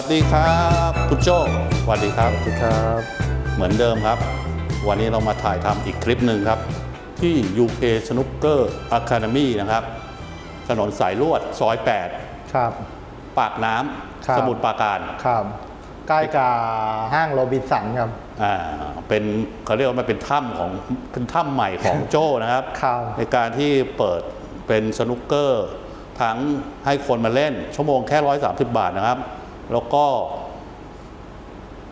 วัสดีครับคุณโจ้สวัสดีครับสวัสดีครับ เหมือนเดิมครับ วันนี้เรามาถ่ายทำอีกคลิปหนึ่งครับ ที่ UK Snooker Academy นะครับ ถนนสายลวดซอยครับ8ปากน้ครับำสมุทรปราการครับใกล้กับห้างโรบินสันครับอ่าเป็นเขาเรียกว่ามันเป็นถ้ำของเป็นถ้ำใหม่ของโจ้นะครับ ครับในการที่เปิดเป็นสนุกเกอร์ ทั้งให้คนมาเล่นชั่วโมงแค่ 130 บาทนะครับ แล้วก็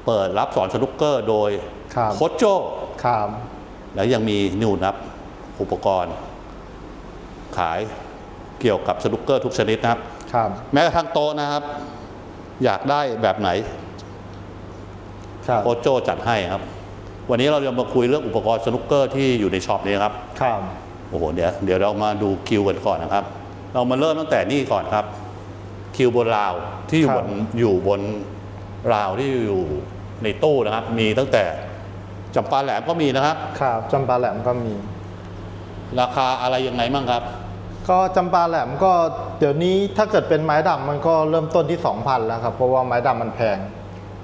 เปิดรับสอนสนุกเกอร์โดยครับโค้ชโจ้ครับแล้วยังมีนิวนับอุปกรณ์ ขายเกี่ยวกับสนุกเกอร์ทุกชนิดนะครับ ครับแม้กระทั่งโต๊ะนะครับ อยากได้แบบไหนครับโค้ชโจ้จัดให้ครับ วันนี้เราจะมาคุยเรื่องอุปกรณ์สนุกเกอร์ที่อยู่ในช็อปนี้ครับ ครับ โอ้โหเดี๋ยวเดี๋ยวเรามาดูคิวกันก่อนนะครับ เรามาเริ่มตั้งแต่นี่ก่อนครับ คิวบนราวที่อยู่บนอยู่บนราวที่อยู่ในตู้นะครับ มีตั้งแต่จำปาแหลมก็มีนะครับ ครับจำปาแหลมก็มี ราคาอะไรยังไงบ้างครับ ก็จำปาแหลมก็เดี๋ยวนี้ถ้าเกิดเป็นไม้ดำมันก็เริ่มต้นที่ 2,000 แล้วครับ เพราะว่าไม้ดำมันแพง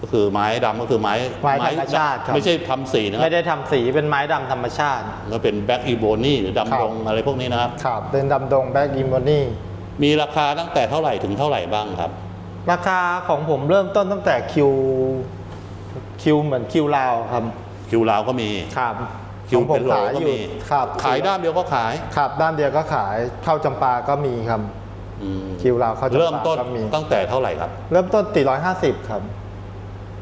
ก็คือไม้ดำก็คือไม้ไม้ธรรมชาติครับไม่ใช่ทำสีนะครัไม่บได้ทำสีเป็นไม้ดำธรรมชาติ ก็เป็นแบ็กอีโบนี่หรือครัดำบดงอะไรพวกนี้นะครับ ครับเป็นดำดงแบ็กอิมโบนี่ มีราคาตั้งแต่เท่าไหร่ถึงเท่าไหร่บ้างครับ ราคาของผมเริ่มต้นตั้งแต่คิวคิวเหมือนคิวลาวครับคิวราวก็มีครับคิวของผเป็นโหลขายก็อยู่มี ครับขายด้านเดียวก็ขาย ครับด้านเดียวก็ขายเข้าจำปาก็มีครับ อืมคิวลาวเข้าจำปาเริ่มต้นก็มีตั้งแต่เท่าไหร่ครับ เริ่มต้น 450 ครับ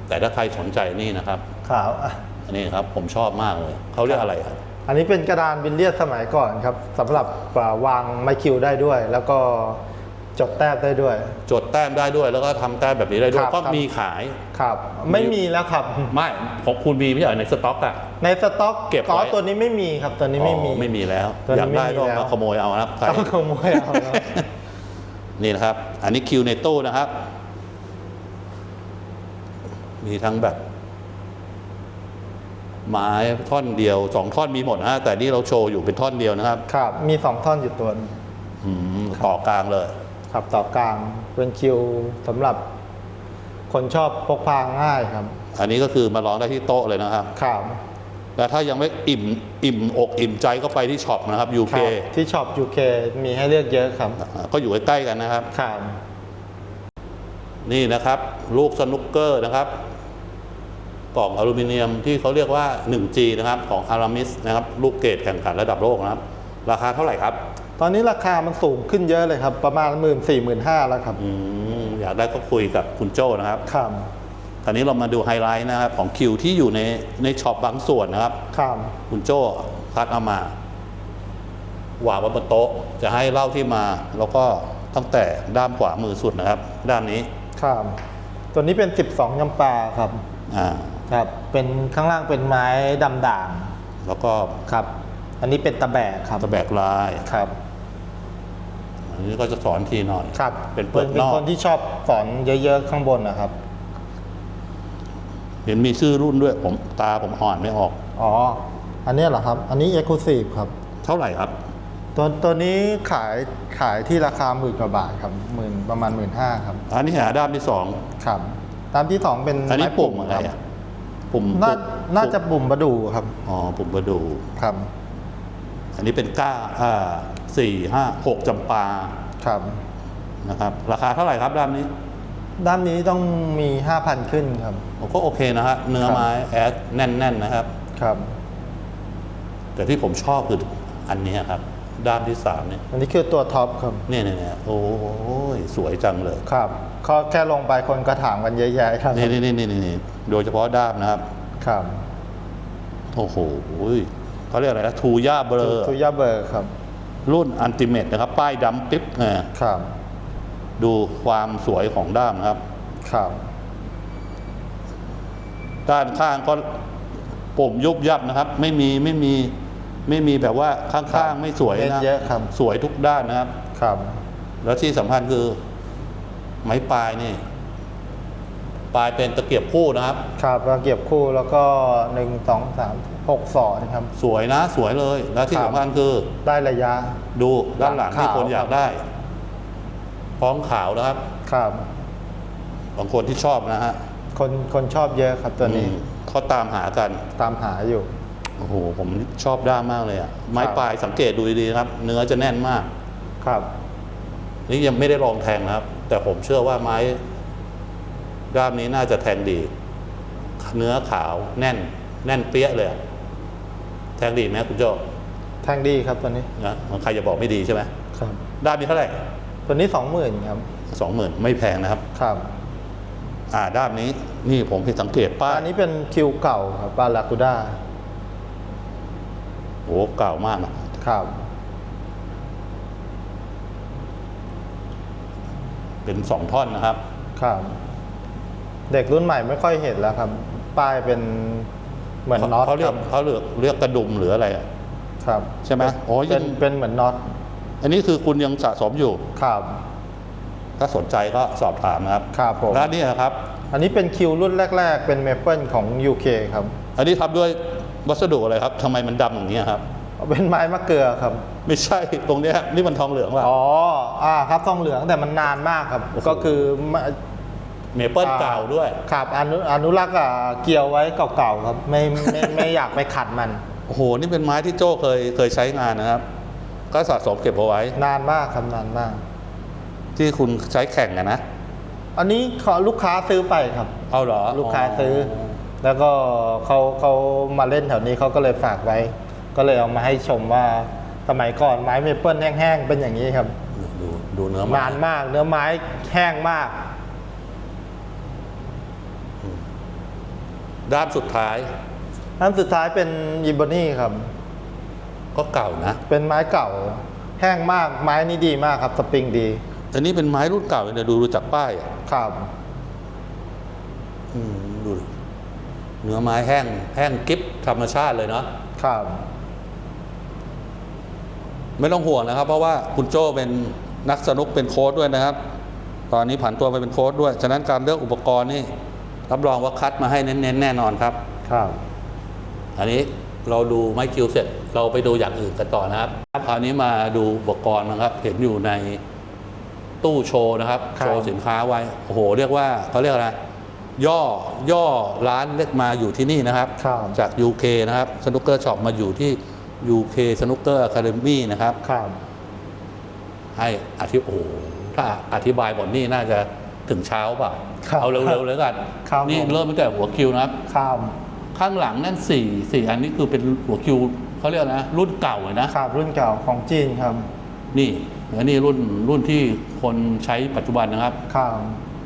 แต่ถ้าใครสนใจนี่นะครับ ครับอะอันนี้ครับผมชอบมากเลยเขาเรียกอะไรครับ อันนี้เป็นกระดานบิลเลียดสมัยก่อนครับสำหรับอ่าวางไม้คิวได้ด้วย แล้วก็จดแต้มได้ด้วย จดแต้มได้ด้วย แล้วก็ทำแต้มแบบนี้ได้ด้วยครับก็ครับมีขายครับ ไม่มีแล้วครับ ไม่ของคุณมีไม่ใช่เหรอในสต็อกอะในสต็อกเก็บไว้อ๋อตัวนี้ไม่มีครับตัวนี้ไม่มีอ๋อไม่มีแล้วตัวนี้อยากได้ไม่มีต้องแล้วมาขโมยเอานะครับใครต้องขโมยเอาแล้วนี่นะครับ อันนี้คิวในตู้นะครับ มีทั้งแบบ ไม้ท่อนเดียวสองท่อนมีหมดนะฮะแต่นี่เราโชว์อยู่เป็นท่อนเดียวนะครับครับ มีสองท่อนอยู่ตัวหนึ่งอืมต่อกลางเลยครับต่อกลางเป็นคิวสำหรับคนชอบพกพาง่ายครับ อันนี้ก็คือมาลองได้ที่โต๊ะเลยนะครับครับแต่ถ้ายังไม่อิ่มอิ่มอกอิ่มใจก็ไปที่ช็อปนะครับค UK รับที่ช็อป UK มีให้เลือกเยอะครับอ่าก็อยู่ใกล้ๆกันนะครับครับนี่นะครับ ลูกสนุกเกอร์นะครับ กล่องอลูมิเนียมที่เขาเรียกว่า 1G นะครับของอารามิสนะครับลูกเกรดแข่งขันระดับโลกนะครับ ราคาเท่าไหร่ครับ ตอนนี้ราคามันสูงขึ้นเยอะเลยครับ ประมาณหมื่นสี่หมื่นห้าแล้วครับ อืมอยากได้ก็คุยกับคุณโจ้นะครับครับคราวนี้เรามาดูไฮไลท์นะครับของคิวที่อยู่ในในช็อปบางส่วนนะครับ ครับคุณโจ้คัดเอามาวางไว้บนโต๊ะ จะให้เล่าที่มา แล้วก็ตั้งแต่ด้ามขวามือสุดนะครับ ด้านนี้ครับ ตัวนี้เป็น 12ยำปลาครับ อ่า ครับเป็นข้างล่างเป็นไม้ดำด่างแล้วก็ครับ อันนี้เป็นตะแบกครับตะแบกลายครับอันนี้ก็จะสอนทีหน่อยครับเป็นเปลือกเป็นนอกคนที่ชอบสอนเยอะๆข้างบนนะครับ เห็นมีชื่อรุ่นด้วยผมตาผมอ่านไม่ออก อ๋อ อันนี้เหรอครับ อันนี้ Exclusive ครับ เท่าไหร่ครับตัวตัวนี้ขายขายที่ราคาหมื่นกว่าบาทครับหมื่นประมาณหมื่นห้าครับ อันนี้หาด้ามที่สองครับตามที่สองเป็นอันนี้ไปุ่มอะไรคอะบ ปุ่มน่าปุ่มน่าจะปุ่มประดูครับ อ๋อ ปุ่มประดูครับ อันนี้เป็นก้าอ่าสี่ห้าหกจำปาครับนะครับ ราคาเท่าไหร่ครับด้ามนี้ ด้านนี้ต้องมี 5,000 ขึ้นครับผมก็โอเคนะฮะเนื้อครับไม้แอดแน่น ๆ นะครับ ครับ แต่ที่ผมชอบคืออันนี้ครับ ด้ามที่สามเนี่ย อันนี้คือตัวท็อปครับ เนี่ยเนี่ยเนี่ยโอ้ยสวยจังเลยครับ เขาแค่ลงไปคนก็ถามกันเยอะแยะครับนี่นี่นี่นี่นี่โดยเฉพาะด้ามนะครับ ครับโอ้โหเขาเรียกอะไรนะทูย่าเบลอทูยาเบอร์ครับ รุ่นอันติเมตนะครับ ป้ายดำปิ๊บเนี่ยครับ ดูความสวยของด้ามนะครับ ครับ ด้านข้างก็ปุ่มยุบยับนะครับ ไม่มีไม่มีไม่มีแบบว่าข้างๆไม่สวยเม็ดนะเยอะครับสวยทุกด้านนะครับ ครับ แล้วที่สำคัญคือ ไม้ปลายนี่ ปลายเป็นตะเกียบคู่นะครับ ครับเราเก็บคู่แล้วก็หนึ่งสองสามหกสอนครับ สวยนะ สวยเลยแล้วที่ครับสำคัญคือได้ระยะ ดูด้านหลังที่ขาวคนอยากได้ พร้อมขาวนะครับ ครับโบางคนที่ชอบนะฮะคนคนชอบเยอะครับตัวนี้อืมเขาตามหากันตามหาอยู่โอ้โหผมชอบด้ามมากเลยอะไม้ครับปลายสังเกตดูดีๆนะครับ เนื้อจะแน่นมาก ครับ นี่ยังไม่ได้ลองแทงนะครับ แต่ผมเชื่อว่าไม้ด้ามนี้น่าจะแทงดี เนื้อขาวแน่น แน่นเปี้ยเลยอะแทงดีไหมคุณโจแทงดีครับตัวนี้นะใครจะบอกไม่ดีใช่ไหมครับด้ามนี้เท่าไหร่ตัวนี้สองหมื่นครับสองหมื่นไม่แพงนะครับ ครับ อ่าด้ามนี้นี่ผมเห็นสังเกตป้ายอันนี้เป็นคิวเก่าครับบาลากูด้าโอ้เก่ามากนะครับ เป็นสองท่อนนะครับ ครับ เด็กรุ่นใหม่ไม่ค่อยเห็นแล้วครับ ป้ายเป็นเหมือนน็อตเขาเรียคกรับเขาเรียกเรียกกระดุมหรืออะไรอะครับใช่ไหมโอ้ยเป็นยังเป็นเหมือนน็อตอันนี้คือคุณยังสะสมอยู่ ครับ ถ้าสนใจก็สอบถามนะครับครับผมร้านนี้นะครับ อันนี้เป็นคิวรุ่นแรก ๆ เป็นเมเปิลของ UK ครับ อันนี้ทำด้วยวัสดุอะไรครับทำไมมันดำอย่างนี้ยครับ เป็นไม้มะเกลือครับ ไม่ใช่ตรงเนี้ยนี่มันทองเหลืองว่ะ อ๋ออ่าครับทองเหลืองแต่มันนานมากครับ โอ้โห ก็คือมะเมเปิลเก่าด้วย ครับอนุอนุรักษ์อะเกี่ยวไว้เก่าๆครับไม่ไม่ไม่ อยากไปขัดมัน โอ้โห นี่เป็นไม้ที่โจ้เคยเคยใช้งานนะครับ ก็สะสมเก็บเอาไว้ นานมากครับนานมาก ที่คุณใช้แข่งอะนะ อันนี้ขอลูกค้าซื้อไปครับ เอาเหรอลูกค้าซื้อ แล้วก็เขาเขามาเล่นแถวนี้เขาก็เลยฝากไว้ ก็เลยเอามาให้ชมว่าสมัยก่อนไม้เมเปิลแห้งๆเป็นอย่างนี้ครับ ดูดูเนื้อไม้นานมาก เนื้อไม้แห้งมาก ด้ามสุดท้ายอันสุดท้ายเป็นยิบอนี่ครับ ก็เก่านะ เป็นไม้เก่า แห้งมากไม้นี่ดีมากครับ สปริงดี อันนี้เป็นไม้รุ่นเก่าเนี่ยดูดูจากป้ายอะครับอืมดูดิเนื้อไม้แห้ง แห้งกริบธรรมชาติเลยเนาะครับ ไม่ต้องห่วงนะครับ เพราะว่าคุณโจ้เป็นนักสนุกเป็นโค้ดด้วยนะครับ ตอนนี้ผันตัวไปเป็นโค้ดด้วย ฉะนั้นการเลือกอุปกรณ์นี่รับรองว่าคัดมาให้เน้นๆ แน่นอนครับ ครับ อันนี้เราดูไม้คิวเสร็จ เราไปดูอย่างอื่นกันต่อนะครับคราวนี้มาดูอุปกรณ์นะครับ เห็นอยู่ในตู้โชว์นะครับครับโชว์สินค้าไว้โอ้โห เรียกว่าเขาเรียกอะไรย่อย่อร้านเล็กมาอยู่ที่นี่นะครับครับจาก UK นะครับสนุกเกอร์ช็อปมาอยู่ที่ UK สนุกเกอร์อะคาเดมี่นะครับ ครับ ให้อธิโอ้โหถ้าอธิบายหมดนี่น่าจะถึงเช้าเปล่ะครับเอาเร็วๆเลยกัน ครับนี่ผม เริ่มตั้งแต่หัวคิวนะครับครับข้างหลังนั่นสี่สี่อันนี้คือเป็นหัวคิวเขาเรียกนะ รุ่นเก่าเลยนะครับรุ่นเก่าของจีนครับ นี่แล้วนี่รุ่นรุ่นที่คนใช้ปัจจุบันนะครับครับ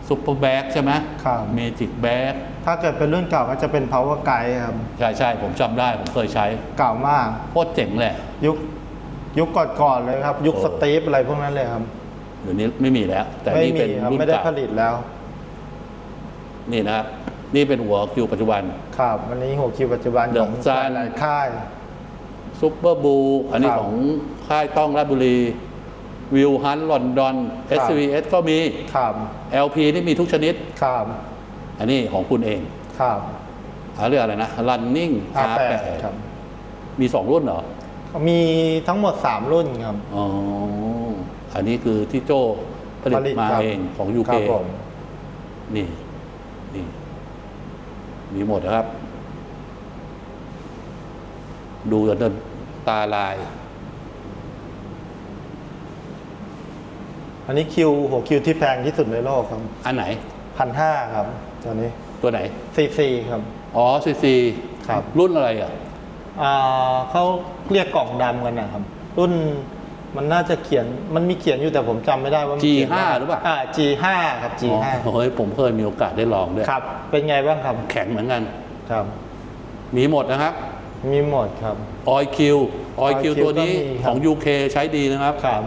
ซุปเปอร์แบ็กใช่ไหมครับ เมจิกแบ็ก ถ้าเกิดเป็นรุ่นเก่าก็จะเป็น power guide ครับ ใช่ใช่ผมจำได้ผมเคยใช้เก่ามากโคตรเจ๋งเลย ยุคยุคก่อนๆเลยครับ ยุคโอ้ สตีฟอะไรพวกนั้นเลยครับเดี๋ยวนี้ไม่มีแล้ว แต่ไม่นี่มีเป็นครับรุ่นไม่ได้ผเก่าลิตแล้วนี่นะครับนี่เป็นหัวคิวปัจจุบัน ครับวันนี้หัวคิวปัจจุบันเดขอะองซันหลายๆค่าย ซุปเปอร์บูอันนี้ครับของค่ายต้องราชบุรี วิวฮันลอนดอน ครับ SVS ก็มี ครับ LP นี่มีทุกชนิด ครับ อันนี้ของคุณเองครับเขาเรียกอะไรนะ Running R8 R8 ครับมีสองรุ่นเหรอ มีทั้งหมด3รุ่นครับ อ๋อ อันนี้คือที่โจ้ผลิตมาครับเองของค UK รับผมนี่ นี่ มีหมดนะครับ ดูจนตาลาย อันนี้คิวหัวคิวที่แพงที่สุดในโลกครับ อันไหนพันห้าครับ ตัวนี้ตัวไหนซีซีครับ อ๋อซีซีครับ รุ่นอะไรอะอ่าเขาเรียกกล่องดำกันนะครับ รุ่นมันน่าจะเขียนมันมีเขียนอยู่แต่ผมจำไม่ได้ว่ามันเขียน G5 ว่าหรือเปล่าอ่า G5 ครับ G5 อ๋อเฮ้ยผมเคยมีโอกาสได้ลองด้วยครับ เป็นไงบ้างครับแข็งเหมือนกัน ครับ มีหมดนะครับมีหมดครับ ออยคิวออยคิว Oil Q ตัวนี้ก็มีครับ ของ UK ใช้ดีนะครับ ครับ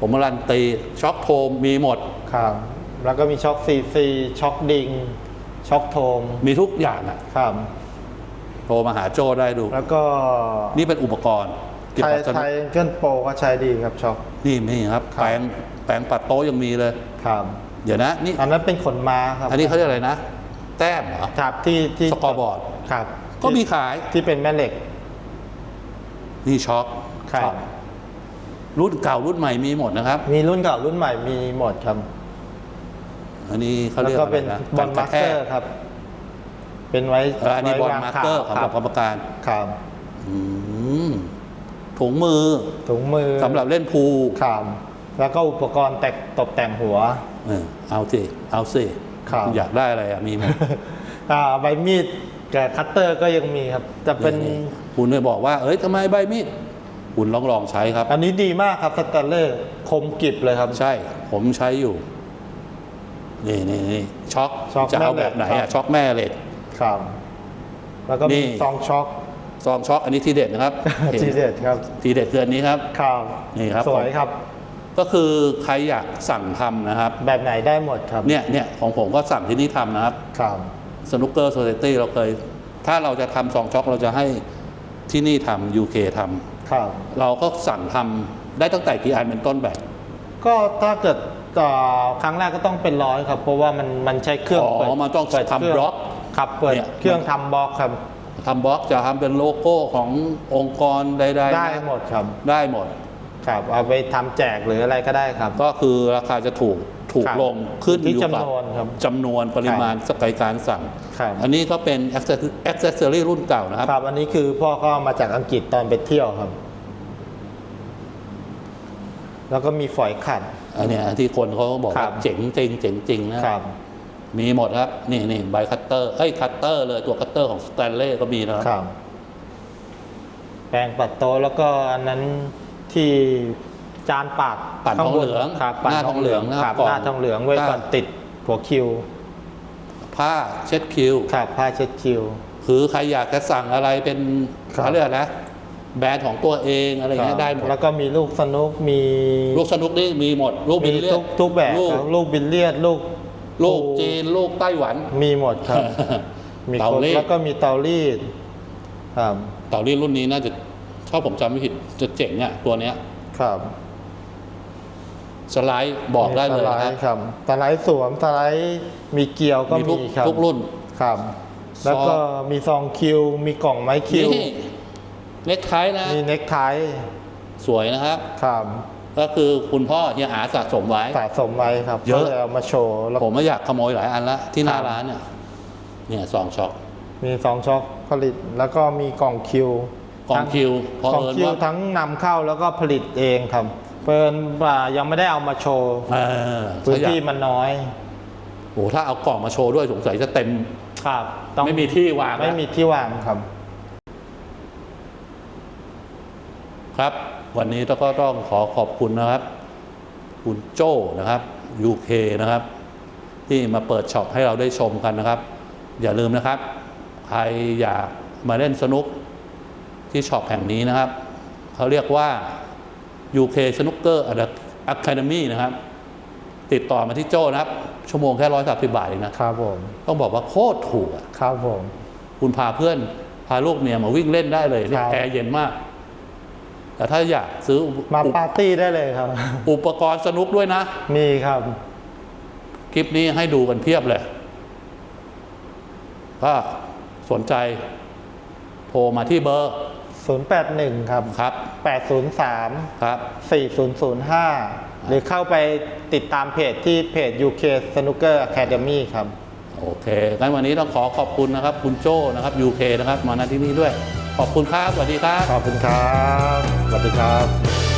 ผมการันตีช็อคโทมมีหมด ครับ แล้วก็มีช็อคซีซีช็อคดิง ช็อคโทมมีทุกอย่างอะครับโทรมาหาโจได้ดู แล้วก็นี่เป็นอุปกรณ์เกี่ยไทวยกับสไทนุกยเกิลโปรก็ใช้ดีครับช็อคนี่นี่ครับ ครับ แปลงแปลงปัดโต๊ะยังมีเลย ครับเดี๋ยวนะนี่อันนั้นเป็นขนม้าครับอันนี้เขาเรียกอะไรนะ แต้มเหรอ ครับที่ที่สกอร์บอร์ด ครับก็มีขาย ที่เป็นแม่เหล็กนี่ช็อคครับช็อครุ่นเก่ารุ่นใหม่มีหมดนะครับ มีรุ่นเก่ารุ่นใหม่มีหมดครับ อันนี้เขาแล้วเรียกก็อะไรเป็นนะบอลมาร์เกอร์ครับ เป็นไว้เอออันนี้บอลไว้วงมาร์เกอร์ของข่าวกรรมการครับอืมถุงมือถุงมือสำหรับเล่นพูลครับแล้วก็อุปกรณ์แต่งตกแต่งหัว เออเอาสิเอาสิครับ อยากได้อะไรอะมีหมด อ่าใบมีดกับคัตเตอร์ก็ยังมีครับจะเป็นนี่คุณเลยบอกว่า เอ้ยทำไมใบมีดคุณลองลองใช้ครับ อันนี้ดีมากครับสแตนเลสคมกริบเลยครับ ใช่ ผมใช้อยู่ นี่นี่นี่ช็อกช็อคจะเอาแม่เหล็แบกบไหนครัอะบ ช็อกแม่เหล็ก ครับ แล้วก็นี่ มีซองช็อคซองช็อกอันนี้ทีเด็ดนะครับทีเด็ดครับทีเด็ดคืออันนี้ครับ ครับนี่ครับ สวยครับ ก็คือใครอยากสั่งทำนะครับแบบไหนได้หมดครับเนี่ยเนี่ยของผมก็สั่งที่นี่ทำนะครับครับ สนุกเกอร์โซเ i ตี้เราเคย ถ้าเราจะทำซองช็อกเราจะให้ที่นี่ทำ UK ทำ ครับ เราก็สั่งทำได้ตั้งแต่กี่อันเป็นต้นแบบ ก็ถ้าเกิดเอ่อครั้งแรกก็ต้องเป็นร้อยครับ เพราะว่ามันมันใช้เครื่องอ๋อเปิดมันต้องเปิดทำเครื่บล็อก ครับเปิดเนี่ย เครื่องทำบล็อกครับทำบล็อกจะทำเป็นโลโก้ขององค์กรใดๆนะได้หมดครับ ได้หมด ครับเอาไปทำแจกหรืออะไรก็ได้ครับ ก็คือราคาจะถูกถูกครับลงขึ้นที่อยู่กับจำนวนครับจำนวนปริมาณสกายการสั่ง ครับ อันนี้ก็เป็น accessory รุ่นเก่านะครับ ครับ อันนี้คือพ่อก็เอามาจากอังกฤษตอนไปเที่ยวครับ แล้วก็มีฝอยขัด อันเนี้ยที่คนเขาบอกครัว่าบ เจ๋งจริงเจ๋งจริงนะครับ มีหมดครับ นี่นี่ใบคัตเตอร์เอ้ยคัตเตอร์เลยตัวคัตเตอร์ของสแตนเล่ก็มีนะครับ ครับ แปรงปัดโต๊ะแล้วก็อันนั้นที่จานปาดปั่นทองเหลืองครับปั่นหน้าทองเหลืองทองเหลืองครับก่อนหน้าทองเหลืองไว้หน้าก่อนติดหัวคิวผ้าเช็ดคิวครับผ้าเช็ดคิว คือใครอยากจะสั่งอะไรเป็นครับ เขาเรียกอะไรนะ แบรนด์ของตัวเองอะไรเงี้ยได้หมดแล้วก็มีลูกสนุกมีลูกสนุกนี่มีหมด ลูกบิมีลเลียทุดกทุกแบบลูกครับลูกบิลเลียดลูกลูกจีนลูกไต้หวัน มีหมดครับมีเตาครบรีดแล้วก็มีเตารีดครับเต่ารีดรุ่นนี้น่าจะถ้าผมจำไม่ผิดจะเจ๋งอะตัวเนี้ยครับสไลด์บอกได้เลยมีสนะไลครับด์ครับสไลด์สวมสไลด์มีเกลียวก็มีทุมีกครับทุกรุ่นครับ แล้วก็มีซองคิว มีกล่องไม้คิวนี่ เน็กไทนะ มีเน็กไทสวยนะครับ ครับก็คือคุณพ่อเฮียอาสะสมไว้ สะสมไว้ครับเยอะก็เลยเอามาโชว์แล้วผมไม่อยากขโมยหลายอันละที่หน้าครับร้านเนี่ยเนี่ยสองช็อคมีซองช็อกผลิตแล้วก็มีกล่องคิวกล่องคิวเพราะกล่องเอิญคิวว่าทั้งนำเข้าแล้วก็ผลิตเองครับเพิ่นว่ายังไม่ได้เอามาโชว์เออพื้นถ้าอยากที่มันน้อยโอ้ถ้าเอากล่องมาโชว์ด้วยสงสัยจะเต็มครับต้องไม่มีที่วางไม่มีที่วางครับ ครับ วันนี้เราก็ต้องขอขอบคุณนะครับ คุณโจ้นะครับ UK นะครับ ที่มาเปิดช็อปให้เราได้ชมกันนะครับ อย่าลืมนะครับ ใครอยากมาเล่นสนุกที่ช็อปแห่งนี้นะครับ เขาเรียกว่า UK Snooker Academy นะครับ ติดต่อมาที่โจ้นะครับ ชั่วโมงแค่ร้อยสาสิบาทเองนะครับผม ต้องบอกว่าโคตรถูกอะครับผม คุณพาเพื่อนพาลูกเมียมาวิ่งเล่นได้เลยครับ แอร์เย็นมาก แต่ถ้าอยากซื้ออุปมาปาร์ตี้ได้เลยครับ อุปกรณ์สนุกด้วยนะ มีครับ คลิปนี้ให้ดูกันเพียบเลย ถ้าสนใจ โทรมาที่เบอร์ 081 ครับครับ 803 ครับ 4005 หรือเข้าไปติดตามเพจที่เพจ UK Snooker Academy ครับ โอเคงั้นวันนี้ต้องขอขอบคุณนะครับ คุณโจ้นะครับ UK นะครับ มาณที่นี่ด้วย ขอบคุณครับสวัสดีครับ ขอบคุณครับ สวัสดีครับ